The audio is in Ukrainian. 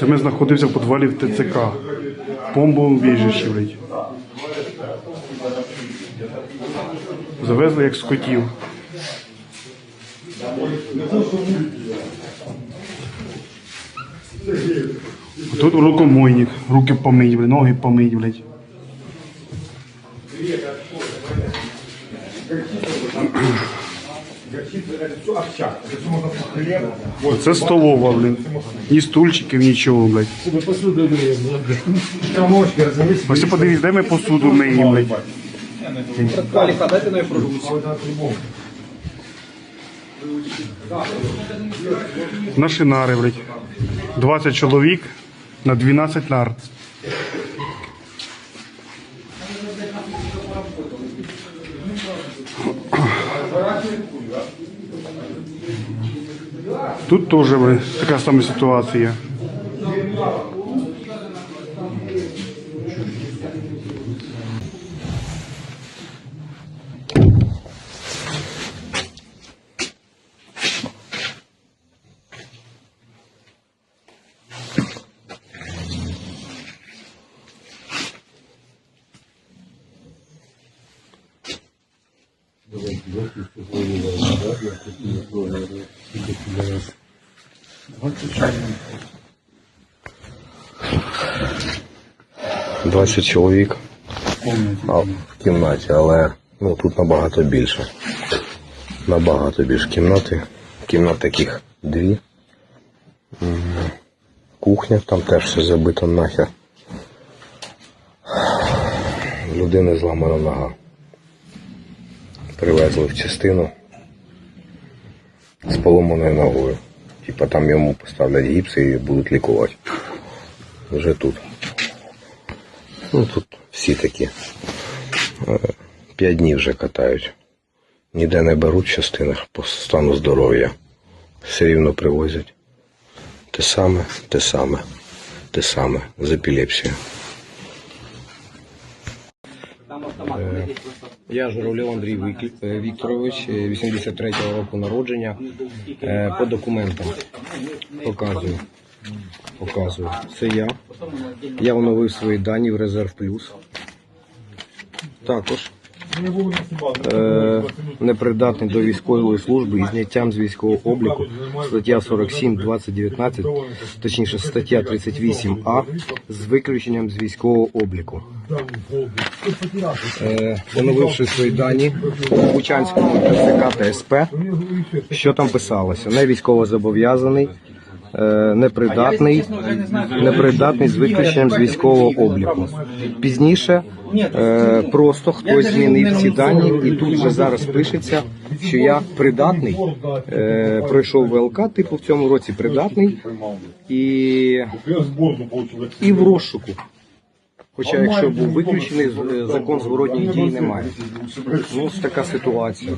Це ми знаходимося в підвалі в ТЦК. В бомбовому біжищі, блядь. Завезли як скотів. Тут рукомойник, руки помить, блядь, ноги помить, блядь. Це столова, блін. Ні стульчиків, нічого, блядь. Ось подивись, де ми посуду миємо, блядь. Кваліфа, дайте на прожусь. Наші нари, блядь. 20 чоловік на 12 нар. Тут теж така сама ситуація. Двадцять чоловік а, в кімнаті, але ну, тут набагато більше. Набагато більше кімнати. Кімнат таких дві. Кухня, там теж все забито нахер. Людини зламана нога. Привезли в частину з поломаною ногою. Типа там йому поставлять гіпс і будуть лікувати. Вже тут. Ну тут всі такі. Е, П'ять днів вже катають. Ніде не беруть в частинах по стану здоров'я. Все рівно привозять. Те саме, те саме, те саме з епілепсією. Я Журавльов Андрій е, Вікторович, е, 83-го року народження. Е, По документам показую. Показую. Це я. Я оновив свої дані в Резерв Плюс. Також е, непридатний до військової служби і зняттям з військового обліку. Стаття 47, 2019, точніше стаття 38А з виключенням з військового обліку. Е, оновивши свої дані в Бучанському ТЦК та СП, що там писалося? Не військовозобов'язаний, е, непридатний, непридатний з виключенням з військового обліку. Пізніше е, просто хтось змінив ці дані, і тут вже зараз пишеться, що я придатний, е, пройшов ВЛК, типу в цьому році придатний і, і в розшуку. Хоча, якщо був виключений, е, закон зворотньої дії немає. Ну, ось така ситуація.